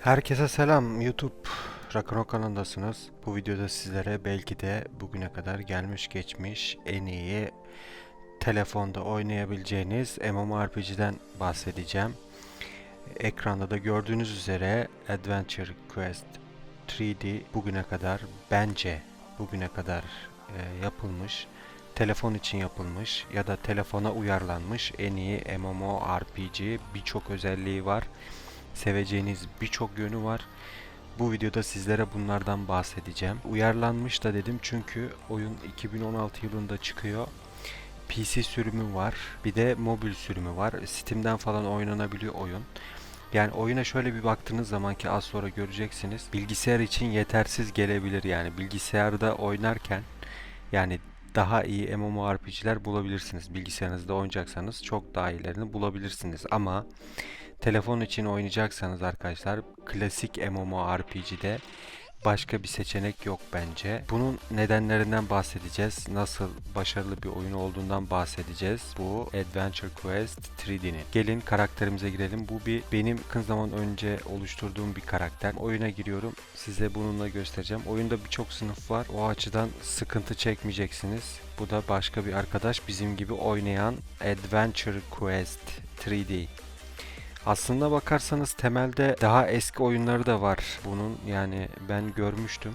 Herkese selam YouTube Rock'n'Roll kanalındasınız. Bu videoda sizlere belki de bugüne kadar gelmiş geçmiş en iyi telefonda oynayabileceğiniz MMORPG'den bahsedeceğim. Ekranda da gördüğünüz üzere Adventure Quest 3D bugüne kadar bence bugüne kadar e, yapılmış telefon için yapılmış ya da telefona uyarlanmış en iyi MMORPG birçok özelliği var seveceğiniz birçok yönü var. Bu videoda sizlere bunlardan bahsedeceğim. Uyarlanmış da dedim çünkü oyun 2016 yılında çıkıyor. PC sürümü var. Bir de mobil sürümü var. Steam'den falan oynanabiliyor oyun. Yani oyuna şöyle bir baktığınız zaman ki az sonra göreceksiniz. Bilgisayar için yetersiz gelebilir yani. Bilgisayarda oynarken yani daha iyi MMORPG'ler bulabilirsiniz. Bilgisayarınızda oynayacaksanız çok daha iyilerini bulabilirsiniz. Ama telefon için oynayacaksanız arkadaşlar klasik MMORPG'de başka bir seçenek yok bence. Bunun nedenlerinden bahsedeceğiz. Nasıl başarılı bir oyun olduğundan bahsedeceğiz. Bu Adventure Quest 3D'nin. Gelin karakterimize girelim. Bu bir benim yakın zaman önce oluşturduğum bir karakter. Oyuna giriyorum. Size bununla göstereceğim. Oyunda birçok sınıf var. O açıdan sıkıntı çekmeyeceksiniz. Bu da başka bir arkadaş bizim gibi oynayan Adventure Quest 3D. Aslında bakarsanız temelde daha eski oyunları da var bunun yani ben görmüştüm.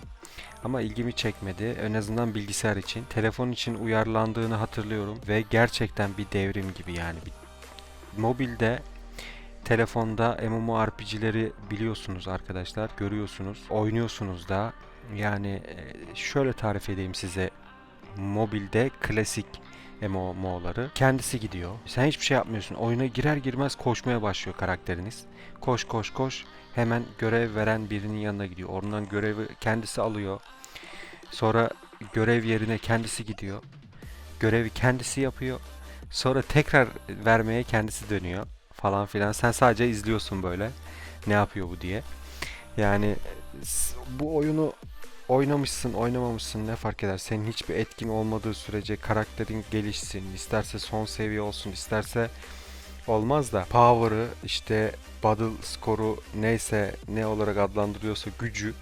Ama ilgimi çekmedi. En azından bilgisayar için. Telefon için uyarlandığını hatırlıyorum ve gerçekten bir devrim gibi yani. Mobilde telefonda MMORPG'leri biliyorsunuz arkadaşlar. Görüyorsunuz. Oynuyorsunuz da. Yani e, şöyle tarif edeyim size. Mobilde klasik MMO'ları. Kendisi gidiyor. Sen hiçbir şey yapmıyorsun. Oyuna girer girmez koşmaya başlıyor karakteriniz. Koş koş koş. Hemen görev veren birinin yanına gidiyor. Oradan görevi kendisi alıyor. Sonra görev yerine kendisi gidiyor. Görevi kendisi yapıyor. Sonra tekrar vermeye kendisi dönüyor falan filan. Sen sadece izliyorsun böyle. Ne yapıyor bu diye. Yani bu oyunu oynamışsın, oynamamışsın ne fark eder? Senin hiçbir etkin olmadığı sürece karakterin gelişsin, isterse son seviye olsun, isterse olmaz da power'ı işte battle skoru neyse ne olarak adlandırıyorsa gücü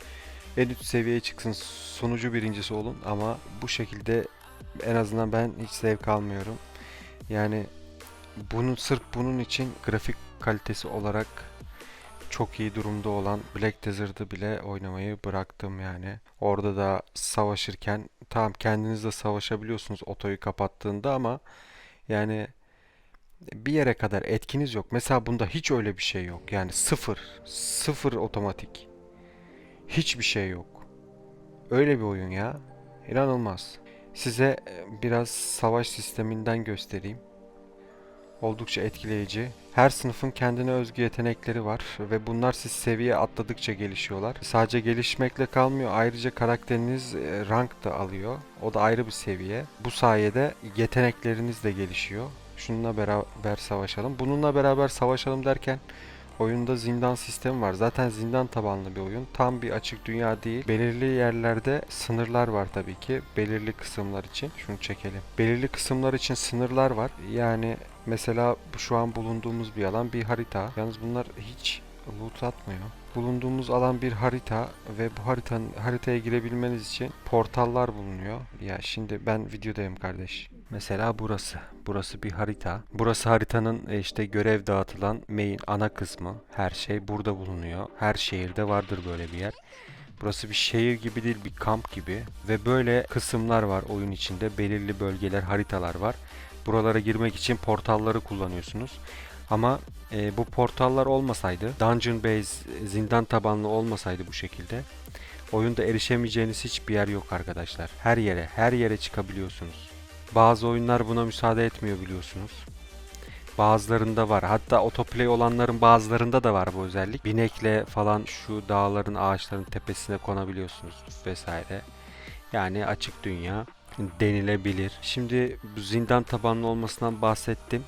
en üst seviyeye çıksın, sonucu birincisi olun ama bu şekilde en azından ben hiç zevk almıyorum. Yani bunun sırf bunun için grafik kalitesi olarak çok iyi durumda olan Black Desert'ı bile oynamayı bıraktım yani. Orada da savaşırken tamam kendinizle savaşabiliyorsunuz otoyu kapattığında ama yani bir yere kadar etkiniz yok. Mesela bunda hiç öyle bir şey yok. Yani sıfır. Sıfır otomatik. Hiçbir şey yok. Öyle bir oyun ya. İnanılmaz. Size e, biraz savaş sisteminden göstereyim. Oldukça etkileyici. Her sınıfın kendine özgü yetenekleri var ve bunlar siz seviye atladıkça gelişiyorlar. Sadece gelişmekle kalmıyor. Ayrıca karakteriniz e, rank da alıyor. O da ayrı bir seviye. Bu sayede yetenekleriniz de gelişiyor. Şununla beraber savaşalım. Bununla beraber savaşalım derken oyunda zindan sistemi var. Zaten zindan tabanlı bir oyun. Tam bir açık dünya değil. Belirli yerlerde sınırlar var tabii ki. Belirli kısımlar için. Şunu çekelim. Belirli kısımlar için sınırlar var. Yani mesela şu an bulunduğumuz bir alan bir harita. Yalnız bunlar hiç loot atmıyor. Bulunduğumuz alan bir harita ve bu haritanın haritaya girebilmeniz için portallar bulunuyor. Ya şimdi ben videodayım kardeş. Mesela burası. Burası bir harita. Burası haritanın e, işte görev dağıtılan main ana kısmı. Her şey burada bulunuyor. Her şehirde vardır böyle bir yer. Burası bir şehir gibi değil bir kamp gibi ve böyle kısımlar var oyun içinde. Belirli bölgeler, haritalar var. Buralara girmek için portalları kullanıyorsunuz. Ama e, bu portallar olmasaydı, Dungeon Base e, zindan tabanlı olmasaydı bu şekilde oyunda erişemeyeceğiniz hiçbir yer yok arkadaşlar. Her yere, her yere çıkabiliyorsunuz. Bazı oyunlar buna müsaade etmiyor biliyorsunuz. Bazılarında var. Hatta autoplay olanların bazılarında da var bu özellik. Binekle falan şu dağların, ağaçların tepesine konabiliyorsunuz vesaire. Yani açık dünya denilebilir. Şimdi bu zindan tabanlı olmasından bahsettim.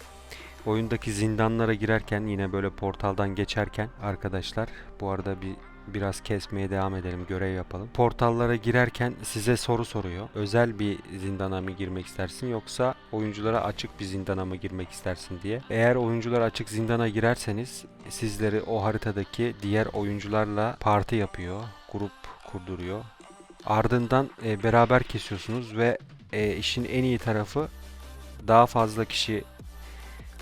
Oyundaki zindanlara girerken yine böyle portaldan geçerken arkadaşlar bu arada bir Biraz kesmeye devam edelim, görev yapalım. Portallara girerken size soru soruyor. Özel bir zindana mı girmek istersin yoksa oyunculara açık bir zindana mı girmek istersin diye. Eğer oyuncular açık zindana girerseniz sizleri o haritadaki diğer oyuncularla parti yapıyor, grup kurduruyor. Ardından e, beraber kesiyorsunuz ve e, işin en iyi tarafı daha fazla kişi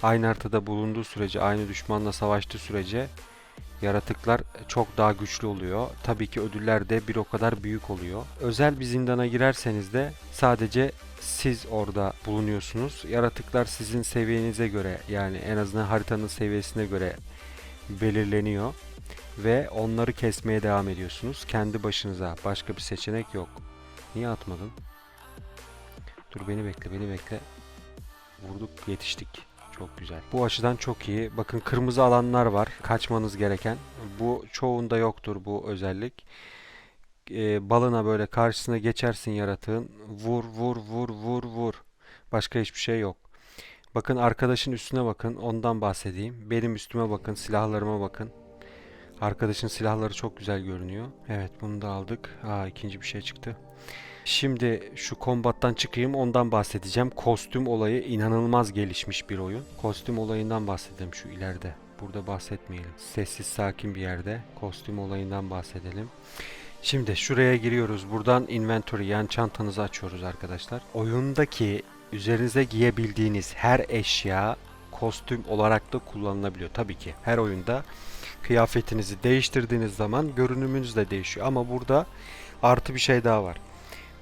aynı haritada bulunduğu sürece, aynı düşmanla savaştığı sürece yaratıklar çok daha güçlü oluyor. Tabii ki ödüller de bir o kadar büyük oluyor. Özel bir zindana girerseniz de sadece siz orada bulunuyorsunuz. Yaratıklar sizin seviyenize göre yani en azından haritanın seviyesine göre belirleniyor ve onları kesmeye devam ediyorsunuz kendi başınıza. Başka bir seçenek yok. Niye atmadın? Dur beni bekle, beni bekle. Vurduk, yetiştik. Çok güzel. Bu açıdan çok iyi. Bakın kırmızı alanlar var. Kaçmanız gereken. Bu çoğunda yoktur bu özellik. Ee, balına böyle karşısına geçersin yaratığın. Vur vur vur vur vur. Başka hiçbir şey yok. Bakın arkadaşın üstüne bakın. Ondan bahsedeyim. Benim üstüme bakın. Silahlarıma bakın. Arkadaşın silahları çok güzel görünüyor. Evet bunu da aldık. Aa ikinci bir şey çıktı. Şimdi şu kombattan çıkayım ondan bahsedeceğim. Kostüm olayı inanılmaz gelişmiş bir oyun. Kostüm olayından bahsedelim şu ileride. Burada bahsetmeyelim. Sessiz sakin bir yerde kostüm olayından bahsedelim. Şimdi şuraya giriyoruz. Buradan inventory yani çantanızı açıyoruz arkadaşlar. Oyundaki üzerinize giyebildiğiniz her eşya kostüm olarak da kullanılabiliyor. Tabii ki her oyunda kıyafetinizi değiştirdiğiniz zaman görünümünüz de değişiyor. Ama burada artı bir şey daha var.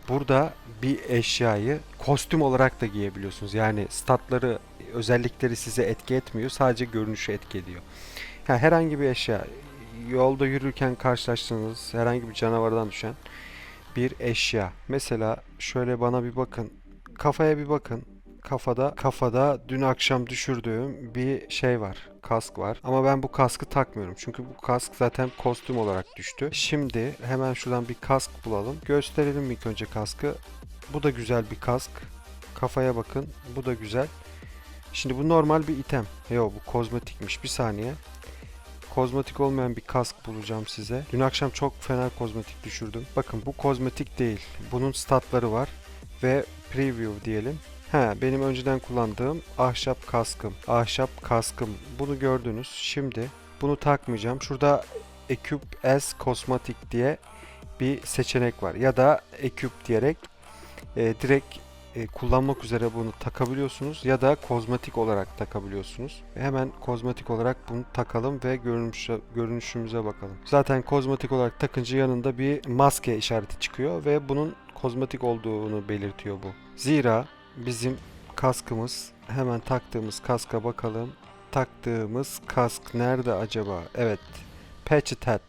Burada bir eşyayı kostüm olarak da giyebiliyorsunuz. Yani statları, özellikleri size etki etmiyor. Sadece görünüşü etki ediyor. Yani herhangi bir eşya, yolda yürürken karşılaştığınız herhangi bir canavardan düşen bir eşya. Mesela şöyle bana bir bakın. Kafaya bir bakın. Kafada kafada dün akşam düşürdüğüm bir şey var. Kask var. Ama ben bu kaskı takmıyorum. Çünkü bu kask zaten kostüm olarak düştü. Şimdi hemen şuradan bir kask bulalım. Gösterelim ilk önce kaskı. Bu da güzel bir kask. Kafaya bakın. Bu da güzel. Şimdi bu normal bir item. Yok bu kozmetikmiş. Bir saniye. Kozmetik olmayan bir kask bulacağım size. Dün akşam çok fena kozmetik düşürdüm. Bakın bu kozmetik değil. Bunun statları var. Ve preview diyelim. He, benim önceden kullandığım ahşap kaskım. Ahşap kaskım. Bunu gördünüz. Şimdi bunu takmayacağım. Şurada Equip as Cosmetic diye bir seçenek var. Ya da Equip diyerek e, direkt e, kullanmak üzere bunu takabiliyorsunuz ya da kozmetik olarak takabiliyorsunuz. Hemen kozmetik olarak bunu takalım ve görünüşe, görünüşümüze bakalım. Zaten kozmetik olarak takınca yanında bir maske işareti çıkıyor ve bunun kozmetik olduğunu belirtiyor bu. Zira bizim kaskımız hemen taktığımız kaska bakalım. Taktığımız kask nerede acaba? Evet. Patched Hat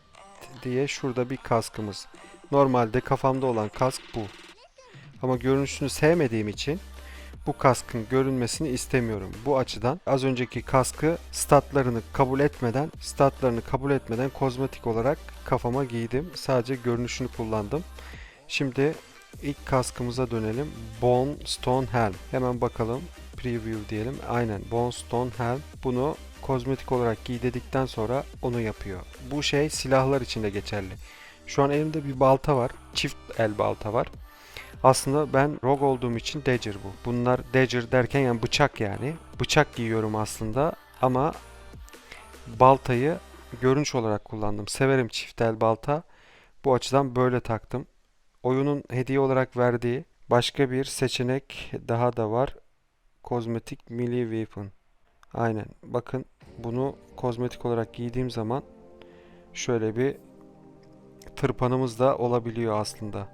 diye şurada bir kaskımız. Normalde kafamda olan kask bu. Ama görünüşünü sevmediğim için bu kaskın görünmesini istemiyorum. Bu açıdan az önceki kaskı statlarını kabul etmeden, statlarını kabul etmeden kozmetik olarak kafama giydim. Sadece görünüşünü kullandım. Şimdi ilk kaskımıza dönelim. Bone Stone Helm. Hemen bakalım. Preview diyelim. Aynen Bone Stone Helm. Bunu kozmetik olarak giy dedikten sonra onu yapıyor. Bu şey silahlar için de geçerli. Şu an elimde bir balta var. Çift el balta var. Aslında ben rogue olduğum için dagger bu. Bunlar dagger derken yani bıçak yani. Bıçak giyiyorum aslında ama baltayı görünüş olarak kullandım. Severim çift el balta. Bu açıdan böyle taktım. Oyunun hediye olarak verdiği başka bir seçenek daha da var. Kozmetik melee weapon. Aynen. Bakın bunu kozmetik olarak giydiğim zaman şöyle bir tırpanımız da olabiliyor aslında.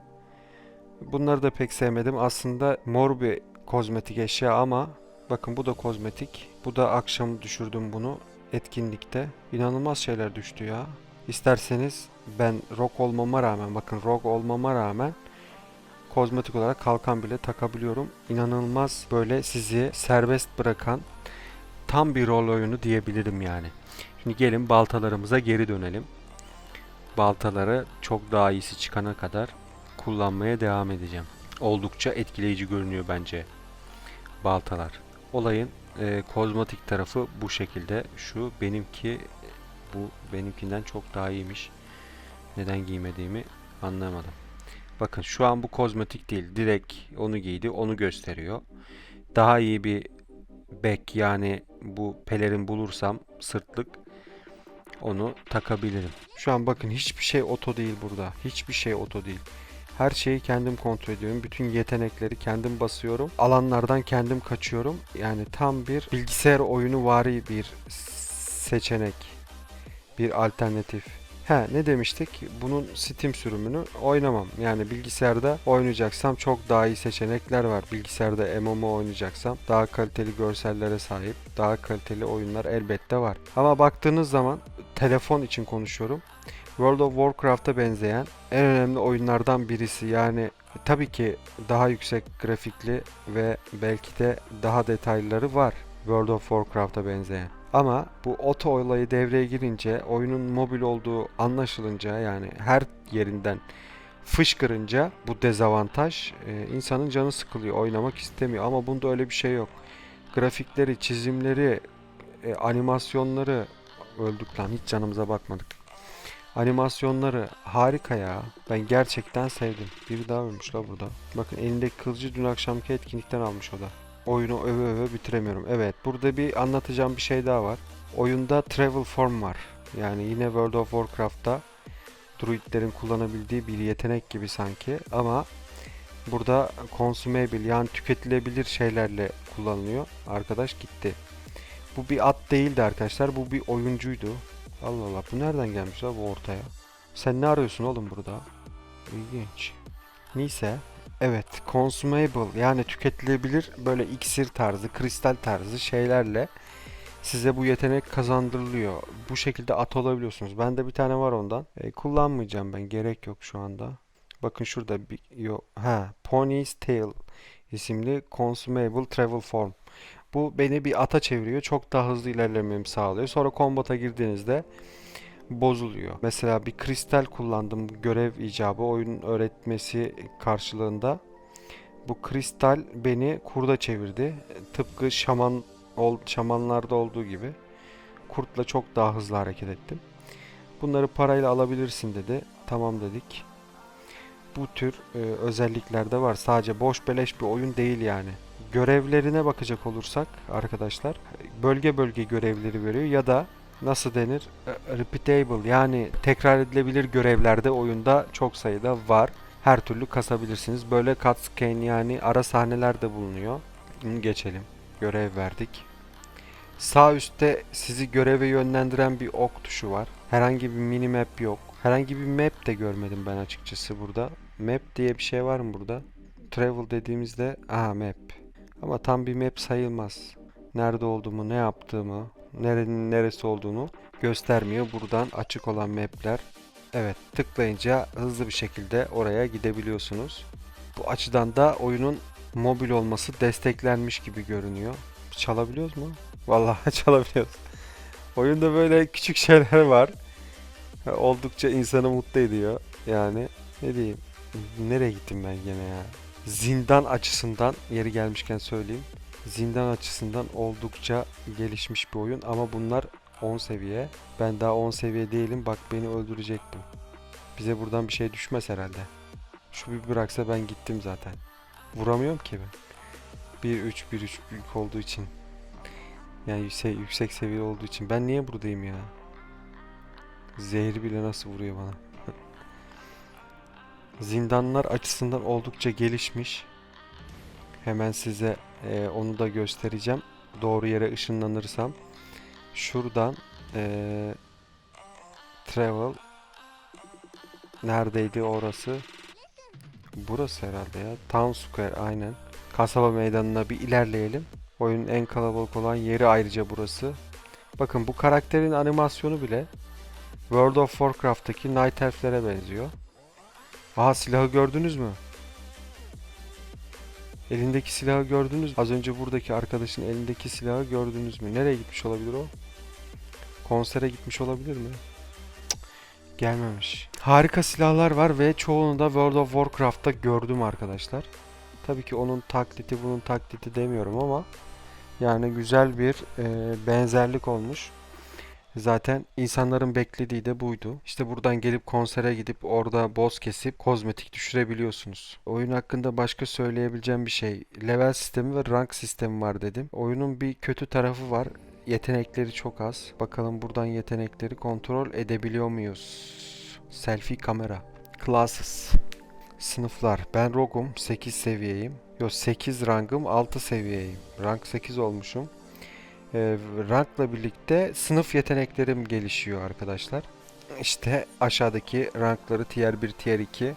Bunları da pek sevmedim. Aslında mor bir kozmetik eşya ama bakın bu da kozmetik. Bu da akşam düşürdüm bunu etkinlikte. İnanılmaz şeyler düştü ya. İsterseniz ben rock olmama rağmen bakın rock olmama rağmen kozmetik olarak kalkan bile takabiliyorum. İnanılmaz böyle sizi serbest bırakan tam bir rol oyunu diyebilirim yani. Şimdi gelin baltalarımıza geri dönelim. Baltaları çok daha iyisi çıkana kadar kullanmaya devam edeceğim. Oldukça etkileyici görünüyor bence baltalar. Olayın e, kozmetik tarafı bu şekilde. Şu benimki bu benimkinden çok daha iyiymiş. Neden giymediğimi anlamadım. Bakın şu an bu kozmetik değil. Direkt onu giydi. Onu gösteriyor. Daha iyi bir bek yani bu pelerin bulursam sırtlık onu takabilirim. Şu an bakın hiçbir şey oto değil burada. Hiçbir şey oto değil. Her şeyi kendim kontrol ediyorum. Bütün yetenekleri kendim basıyorum. Alanlardan kendim kaçıyorum. Yani tam bir bilgisayar oyunu vari bir seçenek. Bir alternatif. He ne demiştik? Bunun Steam sürümünü oynamam. Yani bilgisayarda oynayacaksam çok daha iyi seçenekler var. Bilgisayarda MMO oynayacaksam daha kaliteli görsellere sahip, daha kaliteli oyunlar elbette var. Ama baktığınız zaman telefon için konuşuyorum. World of Warcraft'a benzeyen en önemli oyunlardan birisi. Yani tabii ki daha yüksek grafikli ve belki de daha detaylıları var World of Warcraft'a benzeyen. Ama bu oto olayı devreye girince, oyunun mobil olduğu anlaşılınca yani her yerinden fışkırınca bu dezavantaj e, insanın canı sıkılıyor, oynamak istemiyor. Ama bunda öyle bir şey yok. Grafikleri, çizimleri, e, animasyonları öldük lan hiç canımıza bakmadık. Animasyonları harika ya. Ben gerçekten sevdim. Biri daha ölmüş la burada. Bakın elindeki kılıcı dün akşamki etkinlikten almış o da. Oyunu öve öve bitiremiyorum. Evet burada bir anlatacağım bir şey daha var. Oyunda travel form var. Yani yine World of Warcraft'ta druidlerin kullanabildiği bir yetenek gibi sanki ama burada consumable yani tüketilebilir şeylerle kullanılıyor. Arkadaş gitti. Bu bir at değildi arkadaşlar. Bu bir oyuncuydu. Allah Allah bu nereden gelmiş la bu ortaya? Sen ne arıyorsun oğlum burada? İlginç. Neyse. Evet, consumable yani tüketilebilir böyle iksir tarzı, kristal tarzı şeylerle size bu yetenek kazandırılıyor. Bu şekilde at olabiliyorsunuz. Bende bir tane var ondan. E, kullanmayacağım ben. Gerek yok şu anda. Bakın şurada bir yok. Ha, Pony's Tail isimli consumable travel form. Bu beni bir ata çeviriyor. Çok daha hızlı ilerlememi sağlıyor. Sonra kombata girdiğinizde bozuluyor. Mesela bir kristal kullandım görev icabı oyun öğretmesi karşılığında. Bu kristal beni kurda çevirdi. Tıpkı şaman ol, şamanlarda olduğu gibi. Kurtla çok daha hızlı hareket ettim. Bunları parayla alabilirsin dedi. Tamam dedik. Bu tür e, özellikler de var. Sadece boş beleş bir oyun değil yani. Görevlerine bakacak olursak arkadaşlar bölge bölge görevleri veriyor ya da nasıl denir? E, Repeatable yani tekrar edilebilir görevlerde oyunda çok sayıda var. Her türlü kasabilirsiniz. Böyle cutscene yani ara sahneler de bulunuyor. Geçelim. Görev verdik. Sağ üstte sizi göreve yönlendiren bir ok tuşu var. Herhangi bir mini map yok. Herhangi bir map de görmedim ben açıkçası burada. Map diye bir şey var mı burada? Travel dediğimizde aha map. Ama tam bir map sayılmaz. Nerede olduğumu, ne yaptığımı, nerenin neresi olduğunu göstermiyor. Buradan açık olan mapler. Evet tıklayınca hızlı bir şekilde oraya gidebiliyorsunuz. Bu açıdan da oyunun mobil olması desteklenmiş gibi görünüyor. Çalabiliyoruz mu? Vallahi çalabiliyoruz. Oyunda böyle küçük şeyler var. Oldukça insanı mutlu ediyor. Yani ne diyeyim? Nereye gittim ben gene ya? Zindan açısından yeri gelmişken söyleyeyim. Zindan açısından oldukça gelişmiş bir oyun ama bunlar 10 seviye. Ben daha 10 seviye değilim. Bak beni öldürecek bu. Bize buradan bir şey düşmez herhalde. Şu bir bıraksa ben gittim zaten. Vuramıyorum ki ben. 1-3 1-3 büyük olduğu için. Yani yüksek, yüksek seviye olduğu için. Ben niye buradayım ya? Zehri bile nasıl vuruyor bana? Zindanlar açısından oldukça gelişmiş. Hemen size e, onu da göstereceğim. Doğru yere ışınlanırsam. Şuradan e, travel neredeydi orası? Burası herhalde ya. Town Square aynen. Kasaba meydanına bir ilerleyelim. Oyunun en kalabalık olan yeri ayrıca burası. Bakın bu karakterin animasyonu bile World of Warcraft'taki Night Elf'lere benziyor. Aha silahı gördünüz mü? Elindeki silahı gördünüz mü? Az önce buradaki arkadaşın elindeki silahı gördünüz mü? Nereye gitmiş olabilir o? Konsere gitmiş olabilir mi? Gelmemiş. Harika silahlar var ve çoğunu da World of Warcraft'ta gördüm arkadaşlar. Tabii ki onun taklidi bunun taklidi demiyorum ama yani güzel bir e, benzerlik olmuş. Zaten insanların beklediği de buydu. İşte buradan gelip konsere gidip orada boss kesip kozmetik düşürebiliyorsunuz. Oyun hakkında başka söyleyebileceğim bir şey. Level sistemi ve rank sistemi var dedim. Oyunun bir kötü tarafı var. Yetenekleri çok az. Bakalım buradan yetenekleri kontrol edebiliyor muyuz? Selfie kamera. Classes. Sınıflar. Ben Rogue'um. 8 seviyeyim. Yok 8 rangım 6 seviyeyim. Rank 8 olmuşum. Ee, rankla birlikte sınıf yeteneklerim gelişiyor arkadaşlar. İşte aşağıdaki rankları tier 1, tier 2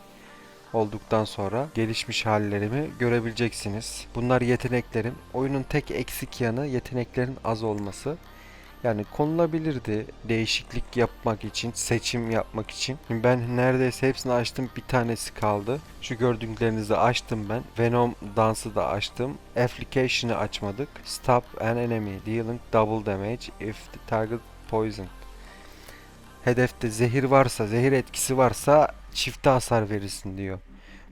olduktan sonra gelişmiş hallerimi görebileceksiniz. Bunlar yeteneklerim. Oyunun tek eksik yanı yeteneklerin az olması. Yani konulabilirdi değişiklik yapmak için, seçim yapmak için. Ben neredeyse hepsini açtım. Bir tanesi kaldı. Şu gördüklerinizi açtım ben. Venom dansı da açtım. Application'ı açmadık. Stop an enemy dealing double damage if the target poison. Hedefte zehir varsa, zehir etkisi varsa çifte hasar verirsin diyor.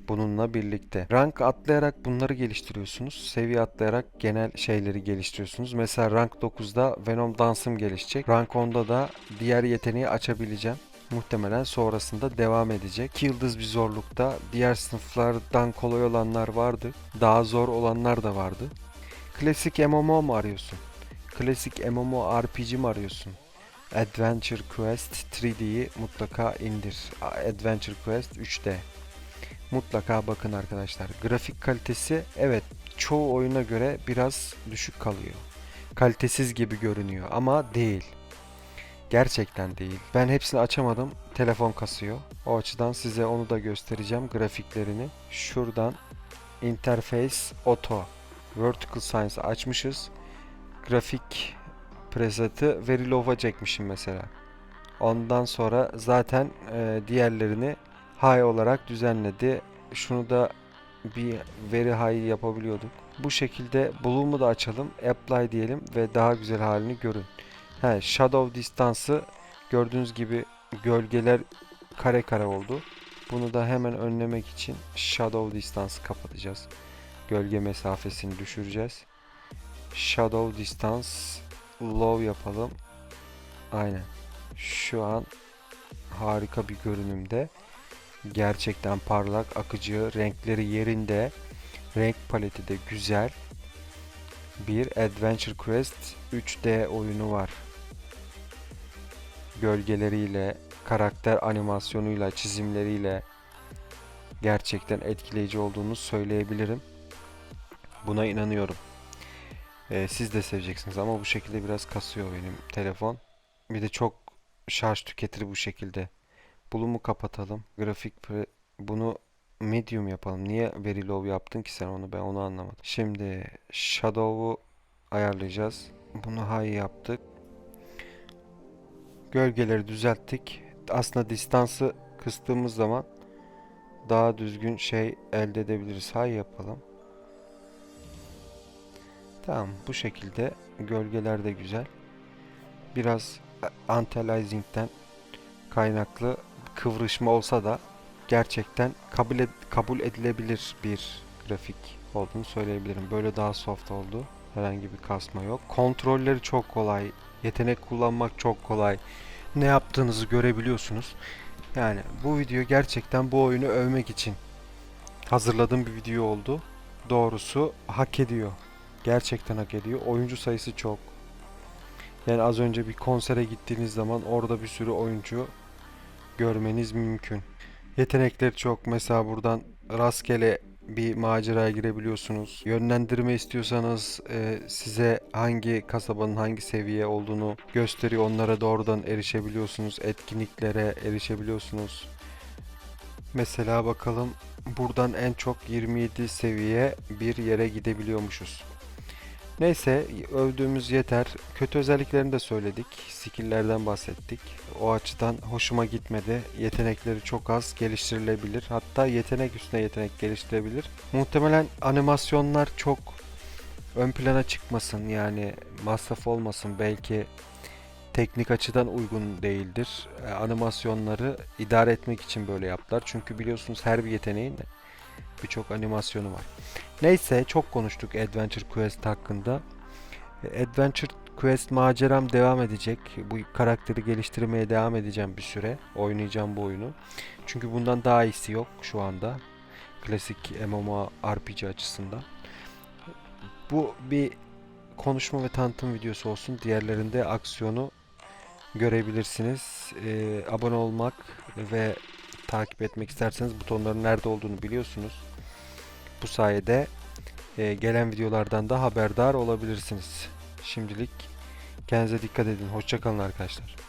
Bununla birlikte. Rank atlayarak bunları geliştiriyorsunuz. Seviye atlayarak genel şeyleri geliştiriyorsunuz. Mesela rank 9'da Venom dansım gelişecek. Rank 10'da da diğer yeteneği açabileceğim. Muhtemelen sonrasında devam edecek. 2 yıldız bir zorlukta diğer sınıflardan kolay olanlar vardı. Daha zor olanlar da vardı. Klasik MMO mu arıyorsun? Klasik MMORPG mi arıyorsun? Adventure Quest 3D'yi mutlaka indir. Adventure Quest 3D. Mutlaka bakın arkadaşlar. Grafik kalitesi evet çoğu oyuna göre biraz düşük kalıyor. Kalitesiz gibi görünüyor ama değil. Gerçekten değil. Ben hepsini açamadım. Telefon kasıyor. O açıdan size onu da göstereceğim grafiklerini. Şuradan Interface Auto Vertical Science açmışız. Grafik preset'i Verilog'a çekmişim mesela. Ondan sonra zaten e, diğerlerini high olarak düzenledi. Şunu da bir veri high yapabiliyorduk. Bu şekilde Bloom'u da açalım. Apply diyelim ve daha güzel halini görün. He, shadow distance'ı gördüğünüz gibi gölgeler kare kare oldu. Bunu da hemen önlemek için shadow distance'ı kapatacağız. Gölge mesafesini düşüreceğiz. Shadow distance low yapalım. Aynen. Şu an harika bir görünümde. Gerçekten parlak, akıcı, renkleri yerinde. Renk paleti de güzel. Bir Adventure Quest 3D oyunu var. Gölgeleriyle, karakter animasyonuyla, çizimleriyle gerçekten etkileyici olduğunu söyleyebilirim. Buna inanıyorum. Ee, siz de seveceksiniz ama bu şekilde biraz kasıyor benim telefon. Bir de çok şarj tüketir bu şekilde. Bloom'u kapatalım. Grafik pre- bunu medium yapalım. Niye very low yaptın ki sen onu ben onu anlamadım. Şimdi shadow'u ayarlayacağız. Bunu high yaptık. Gölgeleri düzelttik. Aslında distansı kıstığımız zaman daha düzgün şey elde edebiliriz. High yapalım. Tamam bu şekilde gölgeler de güzel. Biraz anti-aliasing'den kaynaklı kıvrışma olsa da gerçekten kabul, ed- kabul edilebilir bir grafik olduğunu söyleyebilirim. Böyle daha soft oldu. Herhangi bir kasma yok. Kontrolleri çok kolay. Yetenek kullanmak çok kolay. Ne yaptığınızı görebiliyorsunuz. Yani bu video gerçekten bu oyunu övmek için hazırladığım bir video oldu. Doğrusu hak ediyor. Gerçekten hak ediyor. Oyuncu sayısı çok. Yani az önce bir konsere gittiğiniz zaman orada bir sürü oyuncu görmeniz mümkün. Yetenekleri çok. Mesela buradan rastgele bir maceraya girebiliyorsunuz. Yönlendirme istiyorsanız e, size hangi kasabanın hangi seviye olduğunu gösteriyor. Onlara doğrudan erişebiliyorsunuz. Etkinliklere erişebiliyorsunuz. Mesela bakalım buradan en çok 27 seviye bir yere gidebiliyormuşuz. Neyse övdüğümüz yeter. Kötü özelliklerini de söyledik. Skill'lerden bahsettik. O açıdan hoşuma gitmedi. Yetenekleri çok az geliştirilebilir. Hatta yetenek üstüne yetenek geliştirebilir. Muhtemelen animasyonlar çok ön plana çıkmasın. Yani masraf olmasın. Belki teknik açıdan uygun değildir. E, animasyonları idare etmek için böyle yaptılar. Çünkü biliyorsunuz her bir yeteneğin birçok animasyonu var. Neyse çok konuştuk Adventure Quest hakkında. Adventure quest maceram devam edecek. Bu karakteri geliştirmeye devam edeceğim bir süre. Oynayacağım bu oyunu. Çünkü bundan daha iyisi yok şu anda. Klasik MMORPG açısından. Bu bir konuşma ve tanıtım videosu olsun. Diğerlerinde aksiyonu görebilirsiniz. Ee, abone olmak ve takip etmek isterseniz butonların nerede olduğunu biliyorsunuz. Bu sayede e, gelen videolardan da haberdar olabilirsiniz. Şimdilik kendinize dikkat edin. Hoşçakalın arkadaşlar.